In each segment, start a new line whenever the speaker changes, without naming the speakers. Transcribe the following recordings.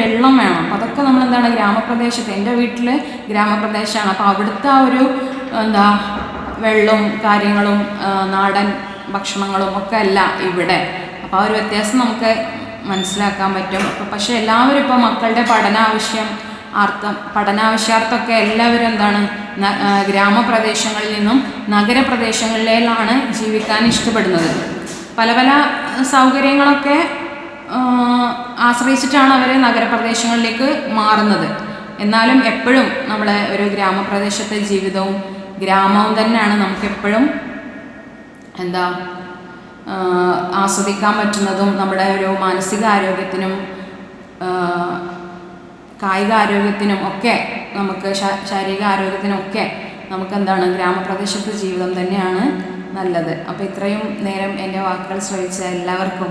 വെള്ളം വേണം. അതൊക്കെ നമ്മൾ എന്താണ് ഗ്രാമപ്രദേശത്ത് എന്റെ വീട്ടിൽ ഗ്രാമപ്രദേശമാണ് അപ്പോൾ അവിടുത്തെ ആ ഒരു എന്താ വെള്ളവും കാര്യങ്ങളും നാടൻ ഭക്ഷണങ്ങളും ഒക്കെ അല്ല ഇവിടെ. അപ്പോൾ ആ ഒരു വ്യത്യാസം നമുക്ക് മനസ്സിലാക്കാൻ പറ്റും. അപ്പോൾ പക്ഷേ എല്ലാവരും ഇപ്പോൾ മക്കളുടെ പഠനാവശ്യം ആർത്ഥം പഠനാവശ്യാർത്ഥമൊക്കെ എല്ലാവരും എന്താണ് ഗ്രാമപ്രദേശങ്ങളിൽ നിന്നും നഗരപ്രദേശങ്ങളിലാണ് ജീവിക്കാൻ ഇഷ്ടപ്പെടുന്നത്. പല പല സൗകര്യങ്ങളൊക്കെ ആശ്രയിച്ചിട്ടാണ് അവർ നഗരപ്രദേശങ്ങളിലേക്ക് മാറുന്നത്. എന്നാലും എപ്പോഴും നമ്മുടെ ഒരു ഗ്രാമപ്രദേശത്തെ ജീവിതവും ഗ്രാമവും തന്നെയാണ് നമുക്കെപ്പോഴും എന്താ ആസ്വദിക്കാൻ പറ്റുന്നതും നമ്മുടെ ഒരു മാനസിക ആരോഗ്യത്തിനും കായിക ആരോഗ്യത്തിനും ഒക്കെ നമുക്ക് ശാരീരിക ആരോഗ്യത്തിനൊക്കെ നമുക്ക് എന്താണ് ഗ്രാമപ്രദേശത്തെ ജീവിതം തന്നെയാണ് നല്ലത്. അപ്പോൾ ഇത്രയും നേരം എന്റെ വാക്കുകൾ ശ്രവിച്ച എല്ലാവർക്കും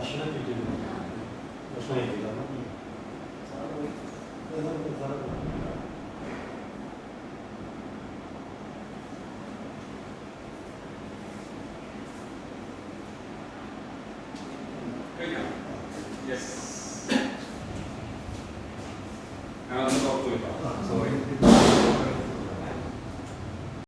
aşırı güldüğünü hoşuna gidiyor
ama iyi. Sana bu, yazan bu, sana bu.
Yes. I want to
talk to you about. Sorry.